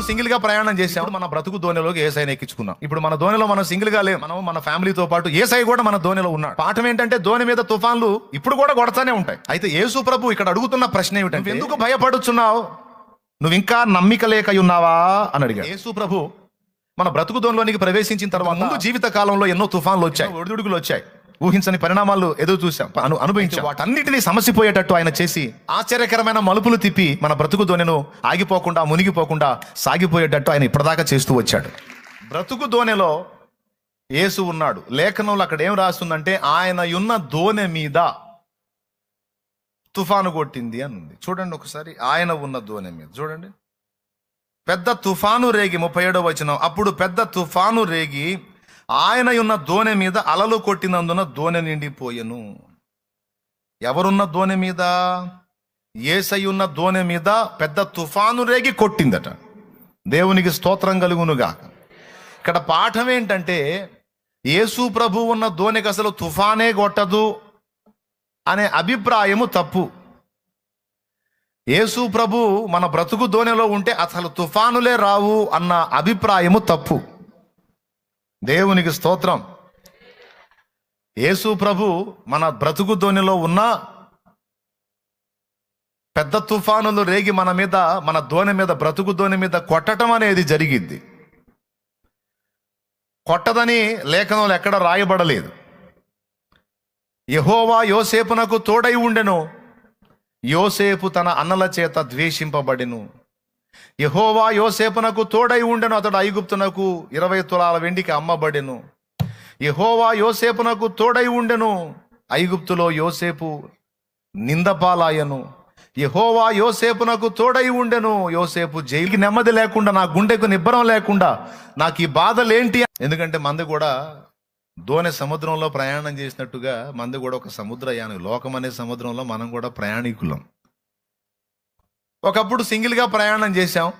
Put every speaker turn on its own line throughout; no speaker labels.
ఒకప్పుడు సింగిల్గా ప్రయాణం చేసాం మన బ్రతుకు దోణిలోకి ఏసైని ఎక్కించుకున్నాం. ఇప్పుడు మన దోణిలో మనం సింగిల్గా లేం. మనం మన ఫ్యామిలీతో పాటు ఏసై కూడా మన దోణిలో ఉన్నాడు. పాఠం ఏంటంటే దోణి మీద తుఫాన్లు ఇప్పుడు కూడా కొడతానే ఉంటాయి. అయితే యేసు ప్రభు ఇక్కడ అడుగుతున్న ప్రశ్న ఏమిటంటే "నువ్వు ఎందుకు భయపడుచున్నావు? నువ్వు ఇంకా నమ్మిక లేక ఉన్నావా అని అడిగాడు. యేసు ప్రభు మన బ్రతుకు దోణిలోనికి ప్రవేశించిన తర్వాత ముందు జీవిత కాలంలో ఎన్నో తుఫాన్లు వచ్చాయి. ఒడిదుడుకులు వచ్చాయి. ఊహించని పరిణామాలు ఎదురు చూసాం అను అనుభవించాం. వాటన్నిటినీ సమసిపోయేటట్టు ఆయన చేసి ఆశ్చర్యకరమైన మలుపులు తిప్పి మన బ్రతుకు దోణెను ఆగిపోకుండా మునిగిపోకుండా సాగిపోయేటట్టు ఆయన ఇప్పటిదాకా చేస్తూ వచ్చాడు. బ్రతుకు దోణెలో యేసు ఉన్నాడు. లేఖనంలో అక్కడ ఏం రాస్తుందంటే ఆయన ఉన్న దోణె మీద తుఫాను కొట్టింది అని ఉంది చూడండి ఒకసారి ఆయన ఉన్న దోణె మీద. చూడండి. పెద్ద తుఫాను రేగి ముప్పై ఏడో వచనం. అప్పుడు పెద్ద తుఫాను రేగి ఆయన ఉన్న దోణె మీద అలలు కొట్టినందున దోణె నిండిపోయెను. ఎవరున్న దోణె మీద? ఏసై ఉన్న దోణె మీద పెద్ద తుఫాను రేగి కొట్టిందట. దేవునికి స్తోత్రం కలుగునుగా ఇక్కడ పాఠం ఏంటంటే యేసు ప్రభు ఉన్న దోణికి అసలు తుఫానే కొట్టదు అనే అభిప్రాయము తప్పు. యేసు ప్రభు మన బ్రతుకు దోణిలో ఉంటే అసలు తుఫానులే రావు అన్న అభిప్రాయము తప్పు. దేవునికి స్తోత్రం. యేసు ప్రభు మన బ్రతుకు ధోనిలో ఉన్న పెద్ద తుఫానులు రేగి మన మీద మన ధోని మీద బ్రతుకు ధోని మీద కొట్టడం అనేది జరిగిద్ది. కొట్టదని లేఖనంలో ఎక్కడ రాయబడలేదు. యహోవా యోసేపునకు తోడై ఉండెను. యోసేపు తన అన్నల చేత ద్వేషింపబడిను. యహోవా యోసేపునకు తోడై ఉండెను అతడు ఐగుప్తునకు ఇరవై తులాల వెండికి అమ్మబడెను. యహోవా యోసేపునకు తోడై ఉండెను ఐగుప్తులో యోసేపు నిందపాలాయను. యహోవా యోసేపునకు తోడై ఉండెను యోసేపు జైలుకి నెమ్మది లేకుండా నా గుండెకు నిబ్బరం లేకుండా నాకు ఈ బాధలేంటి? ఎందుకంటే మంది కూడా దోనె సముద్రంలో ప్రయాణం చేసినట్టుగా మంది కూడా ఒక సముద్రయానం లోకం అనే సముద్రంలో మనం కూడా ప్రయాణికులం. ఒకప్పుడు సింగిల్గా ప్రయాణం చేశాం.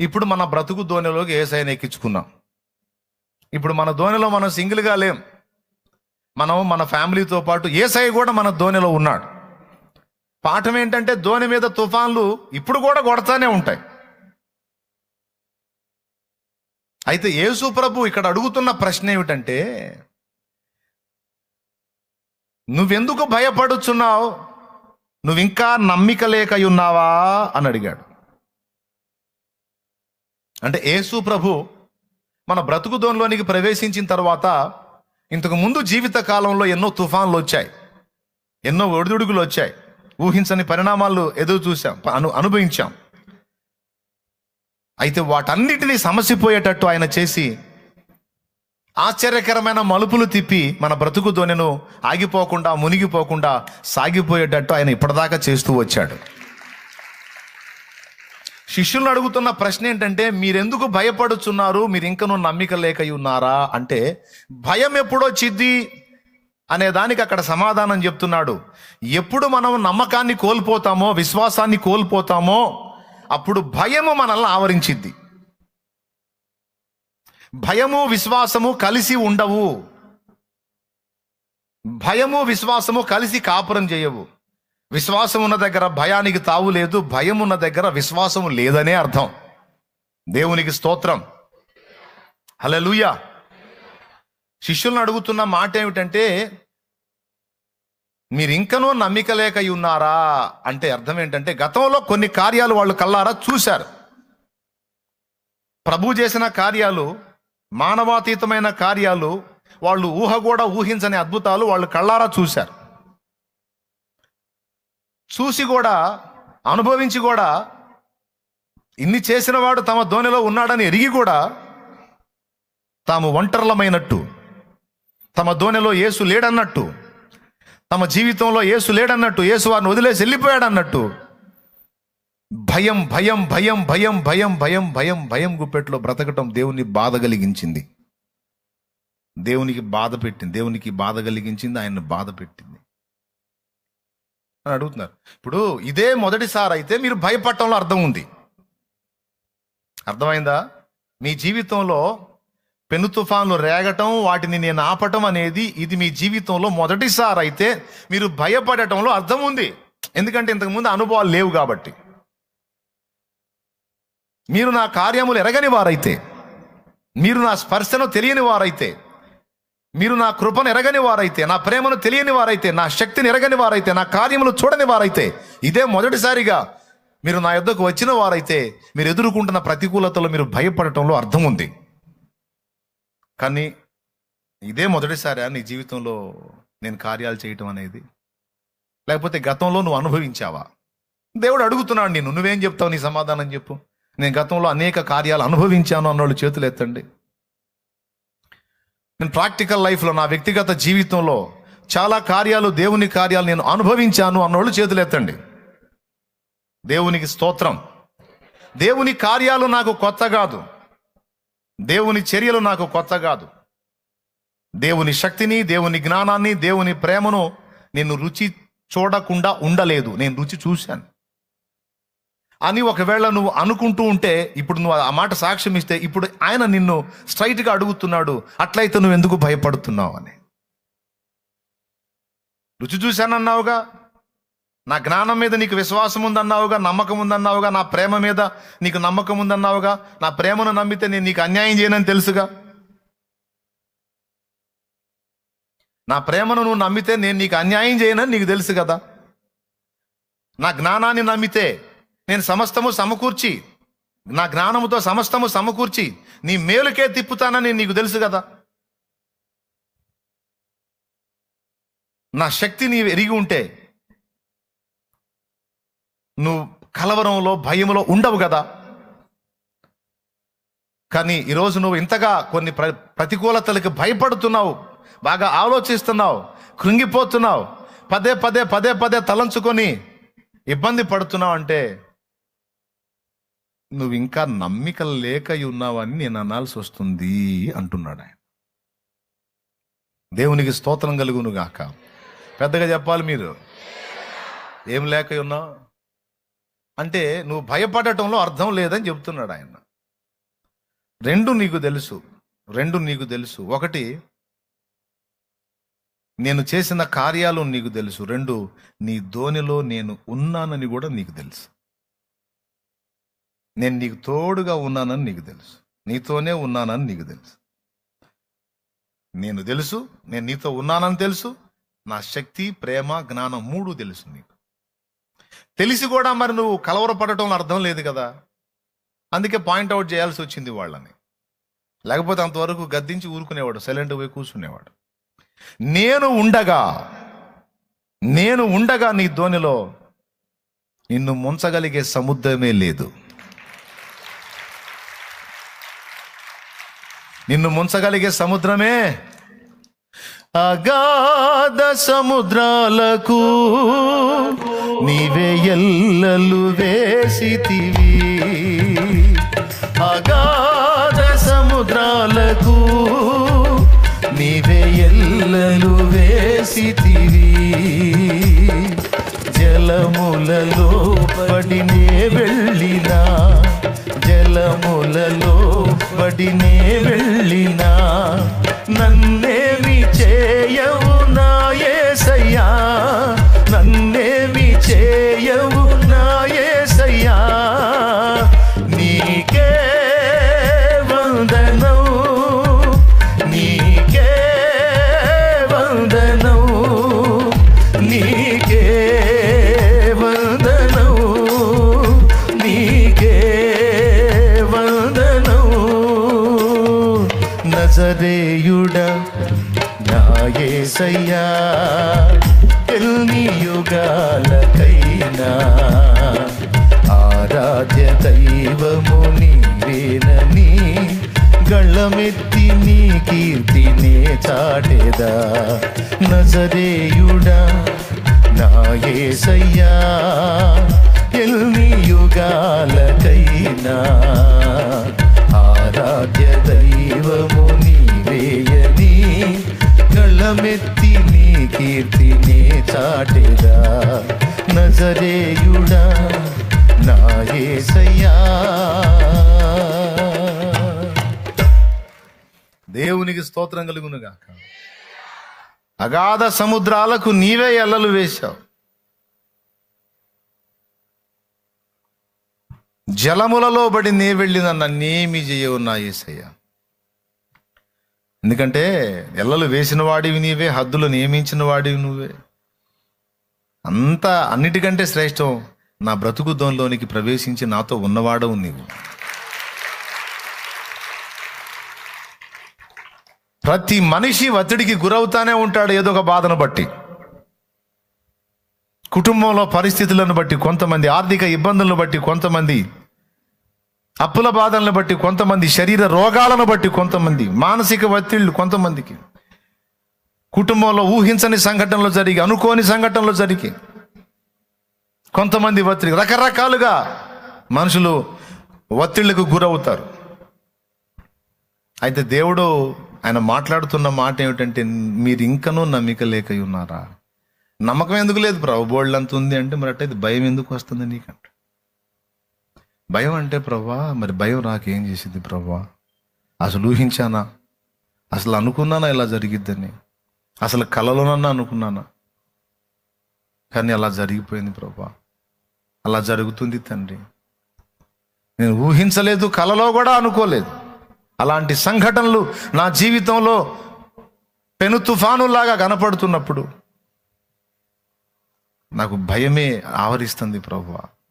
ఇప్పుడు మన బ్రతుకు ధోనిలోకి ఏసైన ఎక్కించుకున్నాం? ఇప్పుడు మన ధోనిలో మనం సింగిల్గా లేం. మనం మన ఫ్యామిలీతో పాటు ఏసై కూడా మన ధోనిలో ఉన్నాడు. పాఠం ఏంటంటే ధోని మీద తుఫాన్లు ఇప్పుడు కూడా కొడతానే ఉంటాయి. అయితే యేసు ప్రభు ఇక్కడ అడుగుతున్న ప్రశ్న ఏమిటంటే నువ్వెందుకు భయపడుచున్నావు? నువ్వు ఇంకా నమ్మిక లేక ఉన్నావా అని అడిగాడు. అంటే యేసు ప్రభు మన బ్రతుకు దోన్లోనికి ప్రవేశించిన తర్వాత ఇంతకు ముందు జీవిత కాలంలో ఎన్నో తుఫాన్లు వచ్చాయి. ఎన్నో ఒడిదుడుకులు వచ్చాయి. ఊహించని పరిణామాలు ఎదురు చూసాం అను అనుభవించాం. అయితే వాటన్నిటినీ సమసిపోయేటట్టు ఆయన చేసి ఆశ్చర్యకరమైన మలుపులు తిప్పి మన బ్రతుకు దోణెను ఆగిపోకుండా మునిగిపోకుండా సాగిపోయేటట్టు ఆయన ఇప్పటిదాకా చేస్తూ వచ్చాడు. శిష్యులను అడుగుతున్న ప్రశ్న ఏంటంటే మీరెందుకు భయపడుచున్నారు? మీరు ఇంకనూ నమ్మిక లేక ఉన్నారా? అంటే భయం ఎప్పుడొచ్చిద్ది అనే దానికి అక్కడ సమాధానం చెప్తున్నాడు. ఎప్పుడు మనం నమ్మకాన్ని కోల్పోతామో విశ్వాసాన్ని కోల్పోతామో అప్పుడు భయము మనల్ని ఆవరించిద్ది. భయము విశ్వాసము కలిసి ఉండవు. భయము విశ్వాసము కలిసి కాపురం చేయవు. విశ్వాసం ఉన్న దగ్గర భయానికి తావు లేదు భయం ఉన్న దగ్గర విశ్వాసము లేదనే అర్థం. దేవునికి స్తోత్రం. హలలుయ శిష్యులను అడుగుతున్న మాట ఏమిటంటే మీరు ఇంకనో నమ్మిక లేక ఉన్నారా? అంటే అర్థం ఏంటంటే గతంలో కొన్ని కార్యాలు వాళ్ళు కల్లారా చూశారు. ప్రభు చేసిన కార్యాలు మానవాతీతమైన కార్యాలు వాళ్ళు ఊహ కూడా ఊహించని అద్భుతాలు వాళ్ళు కళ్ళారా చూశారు. చూసి కూడా అనుభవించి కూడా ఇన్ని చేసిన వాడు తమ ధోనిలో ఉన్నాడని ఎరిగి కూడా తాము ఒంటర్లమైనట్టు తమ ధోనిలో యేసు లేడన్నట్టు తమ జీవితంలో యేసు లేడన్నట్టు యేసు వారిని వదిలేసి వెళ్ళిపోయాడన్నట్టు భయం భయం భయం భయం భయం భయం భయం భయం గుప్పెట్లో బ్రతకటం దేవుని బాధ కలిగించింది. దేవునికి బాధ పెట్టింది. దేవునికి బాధ కలిగించింది. ఆయన్ని బాధ పెట్టింది. అని అడుగుతున్నారు. ఇప్పుడు ఇదే మొదటిసారి అయితే మీరు భయపడటంలో అర్థం ఉంది. అర్థమైందా? మీ జీవితంలో పెను తుఫాన్లు రేగటం వాటిని నేను ఆపటం అనేది ఇది మీ జీవితంలో మొదటిసారి అయితే మీరు భయపడటంలో అర్థం ఉంది. ఎందుకంటే ఇంతకుముందు అనుభవాలు లేవు కాబట్టి. మీరు నా కార్యములు ఎరగని వారైతే మీరు నా స్పర్శను తెలియని వారైతే మీరు నా కృపను ఎరగని వారైతే నా ప్రేమను తెలియని వారైతే నా శక్తిని ఎరగని వారైతే నా కార్యములు చూడని వారైతే ఇదే మొదటిసారిగా మీరు నా యొద్దకు వచ్చిన వారైతే మీరు ఎదుర్కొంటున్న ప్రతికూలతలో మీరు భయపడటంలో అర్థం ఉంది. కానీ ఇదే మొదటిసారి నీ జీవితంలో నేను కార్యాలు చేయటం అనేది. లేకపోతే గతంలో నువ్వు అనుభవించావా? దేవుడు అడుగుతున్నాడు నేను నువ్వేం చెప్తావు? నీ సమాధానం చెప్పు. నేను గతంలో అనేక కార్యాలు అనుభవించాను అన్నోళ్ళు చేతులు ఎత్తండి. నేను ప్రాక్టికల్ లైఫ్లో నా వ్యక్తిగత జీవితంలో చాలా కార్యాలు దేవుని కార్యాలు నేను అనుభవించాను అన్నోళ్ళు చేతులు ఎత్తండి. దేవునికి స్తోత్రం. దేవుని కార్యాలు నాకు కొత్త కాదు. దేవుని చర్యలు నాకు కొత్త కాదు. దేవుని శక్తిని దేవుని జ్ఞానాన్ని దేవుని ప్రేమను నేను రుచి చూడకుండా ఉండలేదు. నేను రుచి చూశాను. అని ఒకవేళ నువ్వు అనుకుంటూ ఉంటే ఇప్పుడు నువ్వు ఆ మాట సాక్ష్యం ఇస్తే ఇప్పుడు ఆయన నిన్ను స్ట్రైట్గా అడుగుతున్నాడు. అట్లయితే నువ్వు ఎందుకు భయపడుతున్నావు అని. రుచి చూశానన్నావుగా? నా జ్ఞానం మీద నీకు విశ్వాసం ఉందన్నావుగా? నమ్మకం ఉందన్నావుగా? నా ప్రేమ మీద నీకు నమ్మకం ఉందన్నావుగా? నా ప్రేమను నమ్మితే నేను నీకు అన్యాయం చేయనని తెలుసుగా? నా ప్రేమను నువ్వు నమ్మితే నేను నీకు అన్యాయం చేయనని నీకు తెలుసు కదా? నా జ్ఞానాన్ని నమ్మితే నేను సమస్తము సమకూర్చి నా జ్ఞానముతో సమస్తము సమకూర్చి నీ మేలుకే తిప్పుతానని నీకు తెలుసు కదా. నా శక్తి నీవు ఎరిగి ఉంటే నువ్వు కలవరంలో భయంలో ఉండవు కదా. కానీ ఈరోజు నువ్వు ఇంతగా కొన్ని ప్ర ప్రతికూలతలకు భయపడుతున్నావు బాగా ఆలోచిస్తున్నావు కృంగిపోతున్నావు పదే పదే పదే పదే తలంచుకొని ఇబ్బంది పడుతున్నావు అంటే నువ్వు ఇంకా నమ్మిక లేక ఉన్నావని నేను అనాల్సి వస్తుంది అంటున్నాడు ఆయన. దేవునికి స్తోత్రం కలుగును గాక. పెద్దగా చెప్పాలి మీరు. ఏం లేక ఉన్నావు? అంటే నువ్వు భయపడటంలో అర్థం లేదని చెప్తున్నాడు ఆయన. రెండు నీకు తెలుసు. రెండు నీకు తెలుసు. ఒకటి నేను చేసిన కార్యాలు నీకు తెలుసు. రెండు నీ ధోనిలో నేను ఉన్నానని కూడా నీకు తెలుసు. నేను నీకు తోడుగా ఉన్నానని నీకు తెలుసు. నీతోనే ఉన్నానని నీకు తెలుసు. నేను తెలుసు నేను నీతో ఉన్నానని తెలుసు. నా శక్తి ప్రేమ జ్ఞానం మూడు తెలుసు నీకు. తెలిసి కూడా మరి నువ్వు కలవరపడటం అర్థం లేదు కదా. అందుకే పాయింట్అవుట్ చేయాల్సి వచ్చింది వాళ్ళని. లేకపోతే అంతవరకు గద్దించి ఊరుకునేవాడు సైలెంట్ పోయి కూర్చునేవాడు. నేను ఉండగా నేను ఉండగా నీ ధోనిలో నిన్ను ముంచగలిగే సముద్రమే లేదు. నిన్ను ముంచగలిగే సముద్రమే. అగాధ సముద్రాలకు నీవే ఎల్లలు వేసితివి. అగాధ సముద్రాలకు నీవే ఎల్లలు వేసితివి. జలములలో పడినే వెళ్ళినా జలములలో పడినే వెళ్ళినా నన్నే నాయసయ్యా ఎన్ని యుగాలకైనా ఆరాధ్య దైవము నీవేనని గళ్ళమెత్తి నీ కీర్తినే చాటెదా. నజరేయుడా నాయసయ్యా ఎన్ని యుగాలకైనా ఆరాధ్య దైవము కళ్ళమెత్తి నీ కీర్తిని చాటెదా. నజరేయుడా నాయసయ్యా దేవునికి స్తోత్రం కలుగునుగాక. అగాధ సముద్రాలకు నీవే ఎల్లలు వేశావు. జలములలో బడి నే వెళ్ళిన నన్నేమి చేయవు నా ఏసయ్య. ఎందుకంటే ఎల్లలు వేసిన వాడివి నీవే హద్దులు నియమించిన వాడివి నువ్వే. అంత అన్నిటికంటే శ్రేష్టం నా బ్రతుకు దోన్లోనికి ప్రవేశించి నాతో ఉన్నవాడవు నీవు. ప్రతి మనిషి ఒత్తిడికి గురవుతానే ఉంటాడు ఏదో ఒక బాధను బట్టి. కుటుంబంలో పరిస్థితులను బట్టి కొంతమంది ఆర్థిక ఇబ్బందులను బట్టి కొంతమంది అప్పుల బాధలను బట్టి కొంతమంది శరీర రోగాలను బట్టి కొంతమంది మానసిక ఒత్తిళ్ళు కొంతమందికి. కుటుంబంలో ఊహించని సంఘటనలు జరిగి అనుకోని సంఘటనలు జరిగి కొంతమంది ఒత్తిడి రకరకాలుగా మనుషులు ఒత్తిళ్ళకు గురవుతారు. అయితే దేవుడు ఆయన మాట్లాడుతున్న మాట ఏమిటంటే మీరు ఇంకనూ నమ్మిక లేక ఉన్నారా నమ్మకం ఎందుకు లేదు? ప్రభు బోల్డ్ అంత ఉంది అంటే మరి అట్టయితే భయం ఎందుకు వస్తుంది నీకు? భయం అంటే ప్రభా మరి భయం నాకేం చేసింది ప్రభా? అసలు ఊహించానా? అసలు అనుకున్నానా ఇలా జరిగిద్దని? అసలు కలలోనన్నా అనుకున్నానా? కానీ అలా జరిగిపోయింది ప్రభా. అలా జరుగుతుంది తండ్రి. నేను ఊహించలేదు కలలో కూడా అనుకోలేదు. అలాంటి సంఘటనలు నా జీవితంలో పెను తుఫానులాగా కనపడుతున్నప్పుడు నాకు భయమే ఆవరిస్తుంది ప్రభు.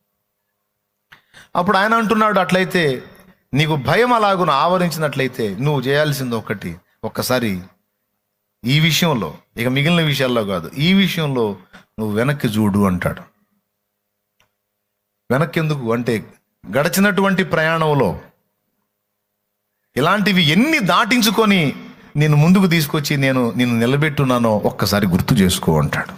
అప్పుడు ఆయన అంటున్నాడు అట్లయితే నీకు భయం అలాగున ఆవరించినట్లయితే నువ్వు చేయాల్సింది ఒకటి ఒక్కసారి ఈ విషయంలో ఇక మిగిలిన విషయాల్లో కాదు ఈ విషయంలో నువ్వు వెనక్కి చూడు అంటాడు. వెనక్కి ఎందుకు అంటే గడిచినటువంటి ప్రయాణంలో ఇలాంటివి ఎన్ని దాటించుకొని నేను ముందుకు తీసుకొచ్చి నేను నిన్ను నిలబెట్టున్నానో ఒక్కసారి గుర్తు చేసుకో అంటాడు.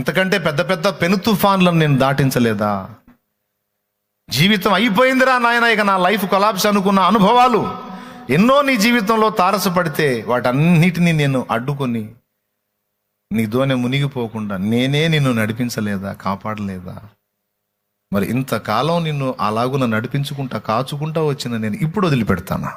ఇంతకంటే పెద్ద పెద్ద పెను తుఫాన్లను నేను దాటించలేదా? జీవితం అయిపోయిందిరా నాయన ఇక నా లైఫ్ కొలాప్స్ అనుకున్న అనుభవాలు. ఎన్నో నీ జీవితంలో తారసపడితే వాటన్నిటినీ నేను అడ్డుకొని నీ దోనె మునిగిపోకుండా నేనే నిన్ను నడిపించలేదా కాపాడలేదా? మరి ఇంతకాలం నిన్ను అలాగున నడిపించుకుంటా కాచుకుంటా వచ్చిన నేను ఇప్పుడు వదిలిపెడతానా?